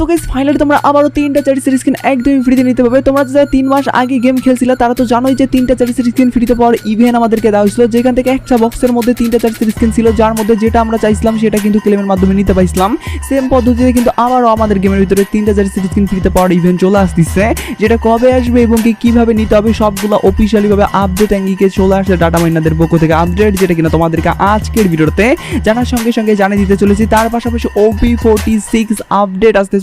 So guys finally তোমরা আবারও তিনটা সিরিজ স্কিন একদমই ফ্রিতে নিতে পারবে। তোমরা যারা তিন মাস আগে গেম খেলছিলে, তারা তো জানোই যে তিনটা সিরিজ স্কিন ফ্রিতে পাওয়ার আমাদেরকে দেওয়া হয়েছিল। যেখান থেকে একটা বক্সের মধ্যে তিনটা সিরিজ স্কিন ছিল যার মধ্যে যেটা আমরা চাইছিলাম সেটা কিন্তু ক্লেমের মাধ্যমে নিতে সেম পদ্ধতিতে কিন্তু আবারও আমাদের গেমের ভিতরে তিনটা সিরিজ স্কিন ফ্রিতে পাওয়ার চলে আসতেছে। যেটা কবে আসবে এবং কি কীভাবে নিতে হবে সবগুলো অফিসিয়ালি ভাবে আপডেট অ্যাঙ্গিকে চলে আসছে ডাটা মাইনাদের পক্ষ থেকে আপডেট যেটা কিনা তোমাদেরকে আজকের ভিডিওতে জানার সঙ্গে সঙ্গে জানিয়ে দিতে চলেছি। তার পাশাপাশি ওপি ফোর্টি সিক্স আপডেট আসতে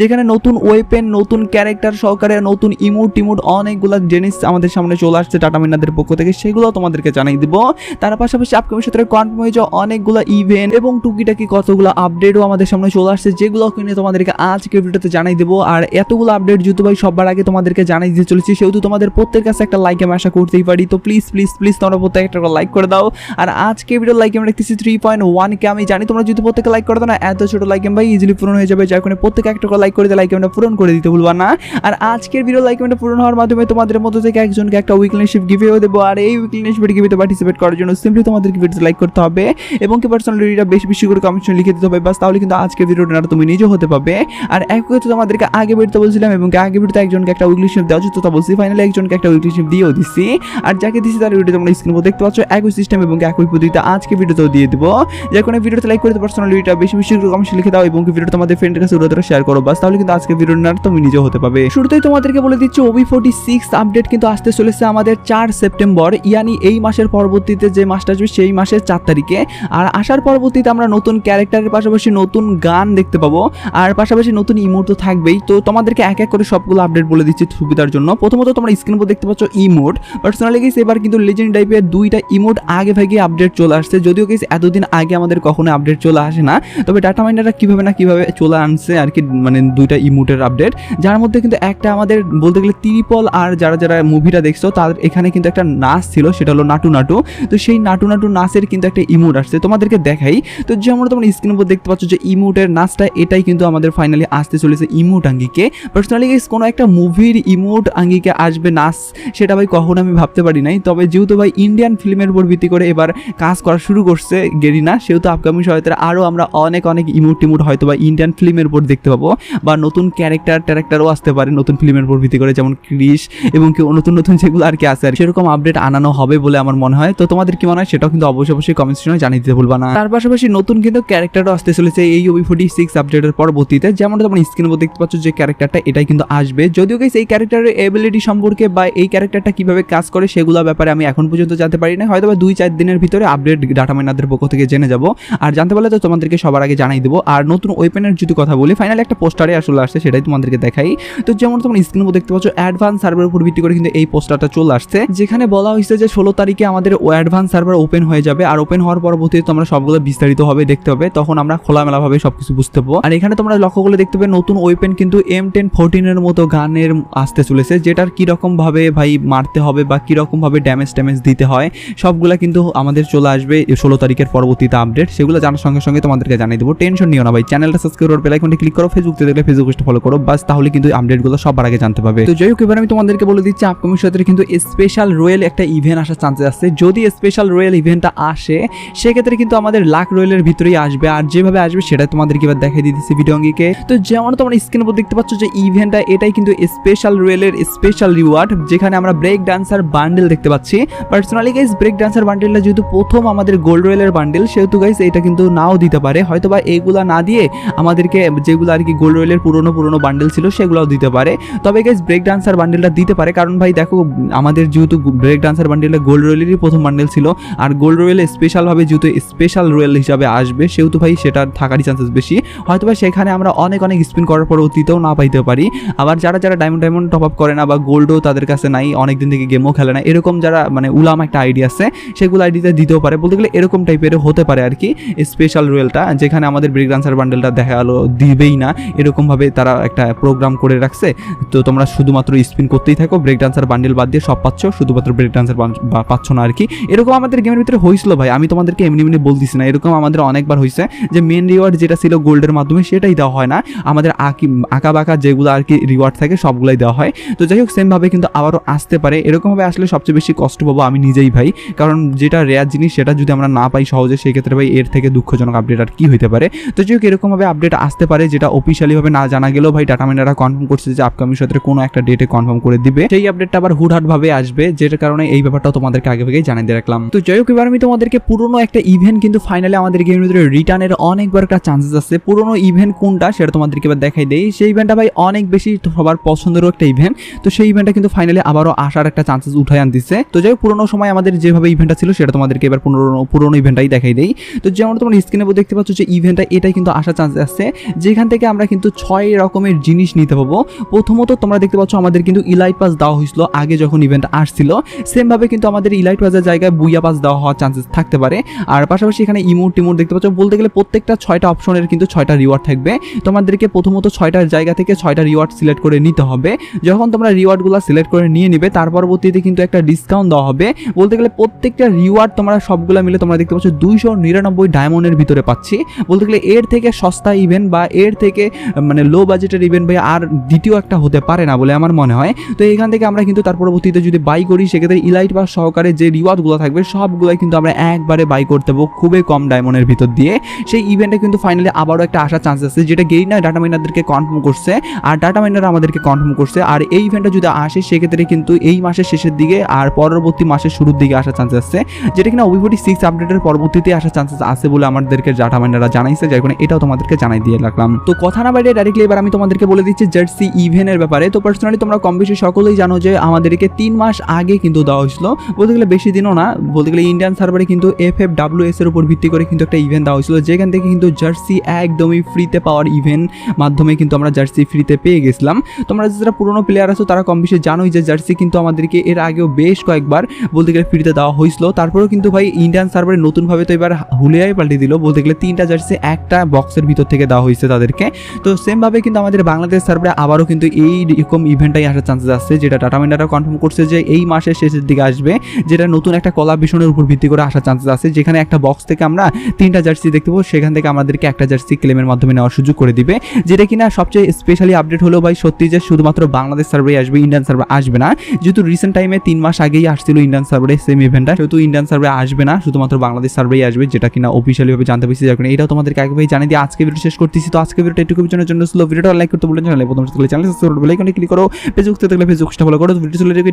যেখানে নতুন ওয়েপেন নতুন ক্যারেক্টার সহকারে নতুন ইমোট টিমোট অনেকগুলো জিনিস আমাদের সামনে চলে আসছে টাটা মিনাদের পক্ষ থেকে, সেগুলো তোমাদেরকে জানিয়ে দিব। তার পাশাপাশি আপকামিং সূত্রে কনফার্ম হয়ে যাওয়া অনেকগুলো ইভেন্ট এবং টুকিটাকি কতগুলো আপডেটও আমাদের সামনে চলে আসছে, যেগুলো কিনে তোমাদেরকে আজকে ভিডিওতে জানাই দেবো। আর এতগুলো আপডেট যেহেতু ভাই সবার আগে তোমাদেরকে জানাই দিতে চলেছি, সেহেতু তোমাদের প্রত্যেকের কাছে একটা লাইক আমি আশা করতেই পারি। তো প্লিজ প্লিজ প্লিজ তোমরা প্রত্যেক একটা লাইক করে দাও। আর আজকে ভিডিও লাইক আমি রাখতেছি থ্রি পয়েন্ট ওয়ান কে আমি জানি তোমরা যদি প্রত্যেকে লাইক করে দাও না, এত ছোট লাইক ভাই ইজিলি পূরণ হয়ে যাবে, যার কারণে প্রত্যেকে একটা করে লাইক করে দিয়ে লাইক আমরা পূরণ করে দিতে ভুলবা না। আর আজকের ভিডিও লাইক আমরা পূরণ হওয়ার মাধ্যমে তোমাদের মধ্যে থেকে একজনকে একটা উইকলিনশিপ গিভেও দেবো। আর এই উইকলিনশিপ গিভেতে পার্টিসিপেট করার জন্য সিম্পলি তোমাদেরকে ভিডিওতে লাইক করতে হবে। এবং কি পার্সোনাল রিডিটা বেশি বেশি করে কমেন্টে লিখে দিতে হবে। বাস তাহলে কিন্তু আজকের ভিডিওটা তুমি নিজেও হতে পারবে। আর এক কথা তোমাদেরকে আগে বেরোতে বলছিলাম এবং আগে বেরোতে একজনকে একটা উইকলিনশিপ দেওয়া উচিত তা বলছি। ফাইনালি একজনকে একটা উইকলিনশিপ দিয়েও দিছি। আর যাকে দিছি তার ভিডিও তোমরা স্ক্রিন দেখতে পাচ্ছ। একই সিস্টেম এবং একই পদ্ধতিতে আজকে ভিডিওতেও দিয়ে দেবো। যে কোনো ভিডিওতে লাইক করে পার্সোনাল রিডিটা বেশি বেশি করে কমেন্টে লিখে দাও এবং ভিডিও তোমাদের ফ্রেন্ডের কাছে উড়ে শেয়ার করো। বাস, তাহলে কিন্তু আজকে ভিডিওটা তুমি নিজেও হতে পারবে। শুরুতেই তোমাদেরকে বলে দিচ্ছি ওবি ফোর্টি সিক্স আপডেট কিন্তু আসতে চলেছে আমাদের চার সেপ্টেম্বর। ইয়ানি, এই মাসের পরবর্তীতে যে মাসটা আসবে, সেই মাসের চার তারিখে। আর আসার পরবর্তীতে আমরা নতুন ক্যারেক্টারের পাশাপাশি নতুন গান দেখতে পাবো। আর পাশাপাশি নতুন ইমোট তো থাকবেই। তো তোমাদেরকে এক এক করে সবগুলো আপডেট বলে দিচ্ছি সুবিধার জন্য। প্রথমত তোমরা স্ক্রিন উপর দেখতে পাচ্ছ ইমোট পার্সোনালি গেছে এবার কিন্তু লেজেন্ড টাইপের দুইটা ইমোট আগে ভাগে আপডেট চলে আসছে। যদিও গেছে এতদিন আগে আমাদের কখনো আপডেট চলে আসে না। তবে ডাটা মাইন্ডাররা কীভাবে না কীভাবে চলে আনছে আর কি মানে দুইটা ইমোটের আপডেট যার মধ্যে কিন্তু একটা আমাদের বলতে গেলে ত্রিপল আর যারা যারা মুভিটা দেখছ, তাদের এখানে কিন্তু একটা নাচ ছিল, সেটা হলো নাটু নাটু। তো সেই নাটু নাটু নাচের কিন্তু একটা ইমোট আসছে। তোমাদেরকে দেখাই, তো যেমন তোমরা স্ক্রিন উপর দেখতে পাচ্ছ যে ইমোটের নাচটা, এটাই কিন্তু আমাদের ফাইনালি আসতে চলেছে ইমোট আঙ্গিকে। পার্সোনালি কোনো একটা মুভির ইমোট আঙ্গিকে আসবে নাচ, সেটা ভাই কখনো আমি ভাবতে পারি নাই। তবে যেহেতু ভাই ইন্ডিয়ান ফিল্মের উপর ভিত্তি করে এবার কাজ করা শুরু করছে গেরিনা, সেহেতু আপকামিং সহায়তায় আরও আমরা অনেক অনেক ইমোট টিমোট হয়তো বা ইন্ডিয়ান ফিল্মের উপর দেখতে পাবো। বা নতুন ক্যারেক্টার ট্যারেক্টারও আসতে পারে নতুন ফিল্মের উপর ভিত্তি করে, যেমন ক্রিস এবং কি নতুন নতুন যেগুলো আর কি আছে আর সেরকম আপডেট আনানো হবে বলে আমার মনে হয়। তো তোমাদের কি মনে হয়? সেটাও কিন্তু অবশ্যই অবশ্যই কমেন্ট সেকশনে জানিয়ে দিতে ভুলবা না। তার পাশাপাশি নতুন কিন্তু ক্যারেক্টারও আসতে চলেছে এই ওবি ফোর্টি সিক্স আপডেটের পরবর্তীতে। যেমন তোমরা স্ক্রিন উপর দেখতে পাচ্ছ যে ক্যারেক্টারটা এটাই কিন্তু আসবে। যদিও গেছে এই ক্যারেক্টারের এবিলিটি সম্পর্কে বা এই ক্যারেক্টারটা কীভাবে কাজ করে সেগুলো ব্যাপারে আমি এখন পর্যন্ত জানতে পারি না হয়তো বা দুই, চার দিনের ভিতরে আপডেট ডাটা মাইনারদের পক্ষ থেকে জেনে যাব। আর জানতে পারলে তো তোমাদেরকে সবার আগে জানাই দেবো। আর নতুন ওয়েপেনের যদি কথা বলি ফাইনালি একটা পোস্টারে আসলে আসছে, সেটাই তোমাদেরকে দেখাই। তো যেমন তোমরা স্ক্রিন উপর দেখতে পাচ্ছ অ্যাডভান্স সার্ভারের উপর ভিত্তি করে কিন্তু এই পোস্টারটা চলে আসছে। যেখানে বলা হয়েছে যে, ষোলো তারিখে আমাদের ও অ্যাডভান্স সার্ভার ওপেন হয়ে যাবে। আর ওপেন হওয়ার পরবর্তীতে তোমরা সবগুলো বিস্তারিত হবে দেখতে হবে তখন আমরা খোলামেলাভাবে সবকিছু বুঝতে পারব। আর এখানে তোমরা লক্ষ্য করলে দেখতে পাবে, নতুন ওয়েপেন কিন্তু এম টেন ফোরটিনের মতো গানের আসতে চলেছে, যেটার কীরকম ভাবে ভাই মারতে হবে বা কীরকম ভাবে ড্যামেজ ট্যামেজ দিতে হয়, সবগুলা কিন্তু আমাদের চলে আসবে ষোলো তারিখের পরবর্তীতে আপডেট সেগুলো জানার সঙ্গে সঙ্গে তোমাদেরকে জানিয়ে দেবো। টেনশন নিও না ভাই চ্যানেলটা সাবস্ক্রাইব করো বেলাইকনটি ক্লিক করো ফেসবুকে দেখলে ফেসবুক পেজটা ফলো করো বাস তাহলে কিন্তু আপডেটগুলো সবার আগে জানতে পাবে। তো যাই হোক, এবার আমি তোমাদেরকে বলে দিচ্ছি আপকামিং সাথে কিন্তু স্পেশাল রয়েল একটা ইভেন্ট আসার চান্সেস আছে। যদি স্পেশাল রয়েল ইভেন্টটা আসে, সেক্ষেত্রে কিন্তু আমাদের লাখ রয়েলের ভিতরেই আসবে। আর যেভাবে আসবে সেটা তোমাদেরকে এবার দেখিয়ে দিতেছি ভিডিও অঙ্গিকে। তো যেমন তোমরা স্ক্রিনের উপর দেখতে পাচ্ছ যে ইভেন্টটা এটাই কিন্তু স্পেশাল রয়েলের স্পেশাল রিওয়ার্ড যেখানে আমরা ব্রেক ডান্সার বান্ডেল দেখতে পাচ্ছি। পার্সোনালি গাইজ ব্রেক ডান্সার বান্ডেলটা যেহেতু প্রথম আমাদের গোল্ড রয়েলের বান্ডেল সেহেতু গাইজ এটা কিন্তু নাও দিতে পারে। হয়তো বা এইগুলা না দিয়ে আমাদেরকে যেগুলো আর কি গোল্ড রয়েলের পুরনো পুরনো বান্ডেল ছিল, সেগুলোও দিতে পারে। তবে গাইজ ব্রেক ডান্সার বান্ডেলটা দিতে পারে। কারণ ভাই, দেখো, আমাদের যেহেতু ব্রেক ডান্সার বান্ডেলটা গোল্ড রয়েলেরই প্রথম বান্ডেল ছিল, আর গোল্ড রয়েলে স্পেশালভাবে যেহেতু স্পেশাল রয়েল হিসাবে আসবে, সেহেতু ভাই সেটা থাকারই চান্সেস বেশি। হয়তো বা সেখানে আমরা অনেক অনেক স্পিন করার পর অতীতেও না পাইতে পারি। আবার যারা যারা ডায়মন্ড ডায়মন্ড টপ আপ করে না বা গোল্ডও তাদের কাছে নাই অনেক দিন থেকে গেমও খেলে না, এরকম যারা মানে উলাম একটা আইডিয়া আছে, সেগুলো আইডিতে দিতেও পারে। বলতে গেলে এরকম টাইপের হতে পারে আর কি স্পেশাল রয়েলটা যেখানে আমাদের ব্রেক ডান্সার বান্ডেলটা দেখা গেলো দিবেই না। এরকমভাবে তারা একটা প্রোগ্রাম করে রাখছে। তো তোমরা শুধুমাত্র স্পিন করতেই থাকো ব্রেক ডান্সার বান্ডেল বাদ দিয়ে সব পাচ্ছ, শুধুমাত্র ব্রেক ডান্সার পাচ্ছ না আর কি। এরকম আমাদের গেমের ভিতরে হয়েছিল ভাই, আমি তোমাদেরকে এমনি এমনি বলতেছি না, এরকম আমাদের অনেকবার হয়েছে যে মেন রিওয়ার্ড যেটা ছিল গোল্ডের মাধ্যমে সেটাই দেওয়া হয় না। আমাদের আঁকি আঁকা বাঁকা যেগুলো আর কি রিওয়ার্ড থাকে সবগুলাই দেওয়া হয়। তো যাই হোক সেমভাবে কিন্তু আবারও আসতে পারে। এরকমভাবে আসলে সবচেয়ে বেশি কষ্ট পাবো আমি নিজেই ভাই, কারণ যেটা রেয়ার জিনিস সেটা যদি আমরা না পাই সহজে সেই ক্ষেত্রে ভাই এর থেকে দুঃখজনক আপডেট আর কি হইতে পারে। তো যাই হোক, এরকমভাবে আপডেট আসতে পারে যেটা অফিসিয়ালি ভাবে না জানা গেলেও ভাই ডাটা মাইনাররা কনফার্ম করছে যে আপকামিং সপ্তাহে কোনো একটা ডেটে কনফার্ম করে দিবে। সেই আপডেটটা আবার হুটহাট ভাবে আসবে, যেটার কারণে এই ব্যাপারটা তোমাদেরকে আগে থেকেই জানিয়ে দিয়ে রাখলাম। তো যাই হোক, এবার আমি তোমাদেরকে পুরোনো একটা ইভেন্ট কিন্তু ফাইনালি আমাদের গেমের ভিতরে রিটার্নের অনেকবার একটা চান্সেস আছে। পুরোনো ইভেন্ট কোনটা সেটা তোমাদেরকে এবার দেখাই দেই। সেই ইভেন্টটা ভাই অনেক বেশি সবার পছন্দেরও একটা ইভেন্ট তো সেই ইভেন্টটা কিন্তু ফাইনালি আবারও আসার একটা চান্সেস উঠায় আনতেছে। তো যাই পুরোনো সময় আমাদের যেভাবে ইভেন্টটা ছিল সেটা তোমাদেরকে এবার পুরোনো পুরোনো ইভেন্টটাই দেখাই দেই। তো যেমন তোমরা স্ক্রিনে দেখতে পাচ্ছ যে ইভেন্টটা এটাই কিন্তু আসার চান্স আছে। যেখান থেকে আমরা কিন্তু ছয় রকমের জিনিস নিতে পাবো প্রথমত তোমরা দেখতে পাচ্ছ আমাদের কিন্তু ইলাইট পাস দেওয়া হয়েছিল আগে যখন ইভেন্ট আসছিল। সেমভাবে কিন্তু আমাদের ইলাইট পাসের জায়গায় বুইয়া পাস দেওয়া হওয়ার চান্সেস থাকতে পারে। আর পাশাপাশি এখানে ইমোট টিমোট দেখতে পাচ্ছ, বলতে গেলে প্রত্যেকটা ছয়টা অপশনের কিন্তু ছয়টা রিওয়ার্ড থাকবে। তোমাদেরকে প্রথমত ছয়টার জায়গা থেকে ছয়টা রিওয়ার্ড সিলেক্ট করে নিতে হবে। যখন তোমরা রিওয়ার্ডগুলো সিলেক্ট করে নিয়ে নিবে, তার পরবর্তীতে কিন্তু একটা ডিসকাউন্ট দেওয়া হবে। বলতে গেলে প্রত্যেকটা রিওয়ার্ড তোমরা সবগুলো মিলে তোমরা দেখতে পাচ্ছ দুইশো নিরানব্বই ডায়মন্ডের ভিতরে পাচ্ছি। বলতে গেলে এর থেকে সস্তা ইভেন্ট বা এর থেকে মানে লো বাজেটের ইভেন্ট ভাই আর দ্বিতীয় একটা হতে পারে না বলে আমার মনে হয়। তো এখান থেকে আমরা কিন্তু তার পরবর্তীতে যদি বাই করি, সেক্ষেত্রে ইলাইট বা সহকারে যে রিওয়ার্ডগুলো থাকবে, সবগুলোই কিন্তু আমরা একবারে বাই করতে পারব খুবই কম ডায়মন্ডের ভিতর দিয়ে। সেই ইভেন্টে কিন্তু ফাইনালি আবারও একটা আসার চান্স আছে, যেটা গেইনা ডাটা মাইনারদেরকে কনফার্ম করছে, আর ডাটা মাইনার আমাদেরকে কনফার্ম করছে। আর এই ইভেন্টটা যদি আসে, সেক্ষেত্রে কিন্তু এই মাসের শেষের দিকে আর পরবর্তী মাসের শুরুর দিকে আসার চান্স আছে। যেটা কিনা ওবিফোর্টি সিক্স আপডেটের পরবর্তীতে আসার চান্সেস আছে বলে আমাদেরকে ডাটা মাইনাররা জানাইছে, যার কারণে এটাও তোমাদেরকে জানাই দিয়ে রাখলাম। তো কথা না বাইরে ডাইরেক্টলি এবার আমি তোমাদেরকে বলে দিচ্ছি জার্সি ইভেনের ব্যাপারে। তো পার্সোনালি তোমরা কম বেশি সকলেই জানো যে আমাদেরকে তিন মাস আগে কিন্তু দেওয়া হয়েছিল। বলতে গেলে বেশি দিনও না, বলতে গেলে ইন্ডিয়ান সার্ভারে কিন্তু এফ এফ ডাব্লিউ এস এর উপর ভিত্তি করে কিন্তু একটা ইভেন্ট দেওয়া হয়েছিল। যেখান থেকে কিন্তু জার্সি একদমই ফ্রিতে পাওয়ার ইভেন্ট মাধ্যমে কিন্তু আমরা জার্সি ফ্রিতে পেয়ে গেছিলাম। তোমরা যারা পুরোনো প্লেয়ার আছো, তারা কম বেশি জানোই যে জার্সি কিন্তু আমাদেরকে এর আগেও বেশ কয়েকবার বলতে গেলে ফ্রিতে দেওয়া হয়েছিল। তারপরেও কিন্তু ভাই ইন্ডিয়ান সার্ভারে নতুনভাবে তো এবার হুলিয়াই পাল্টে দিল। বলতে গেলে তিনটা জার্সি একটা বক্সের ভিতর থেকে দেওয়া হয়েছে তাদেরকে। তো সেমভাবে কিন্তু আমাদের বাংলাদেশ সার্ভারে আবারও কিন্তু এই রকম ইভেন্টটাই আসার চান্সেস আছে, যেটা টাটা মিন্ডারা কনফার্ম করছে যে এই মাসের শেষের দিকে আসবে, যেটা নতুন একটা কলাভিশনের উপর ভিত্তি করে আসার চান্সেস আছে। যেখানে একটা বক্স থেকে আমরা তিনটা জার্সি দেখতে পাবো, সেখান থেকে আমাদেরকে একটা জার্সি ক্লেমের মাধ্যমে নেওয়ার সুযোগ করে দিবে। যেটা কিনা সবচেয়ে স্পেশালি আপডেট হলো ভাই, সত্যি যে শুধুমাত্র বাংলাদেশ সার্ভারে আসবে ইন্ডিয়ান সার্ভার আসবে না। যেহেতু রিসেন্ট টাইমে তিন মাস আগেই আসছিল ইন্ডিয়ান সার্ভারে সেম ইভেন্টটা সেহেতু ইন্ডিয়ান সার্ভারে আসবে না, শুধুমাত্র বাংলাদেশ সার্ভারেই আসবে, যেটা কিনা অফিসিয়ালি ভাবে জানতে পেরেছি। যার এটাও তোমাদেরকে আগেভাবে জানিয়ে দিয়ে আজকে ভিডিও শেষ করতেছি। তো আজকে ভিডিওটা একটু জন্য জন্য ছিল। ভিডিওটা লাইক করতে বলেন চ্যানেলে প্রথম চ্যানেল সাবস্ক্রাইব বেলাইকনে ক্লিক করো। ফেসবুক থেকে ফেসবুকটা ফলো করো ভিডিও চলে রেখে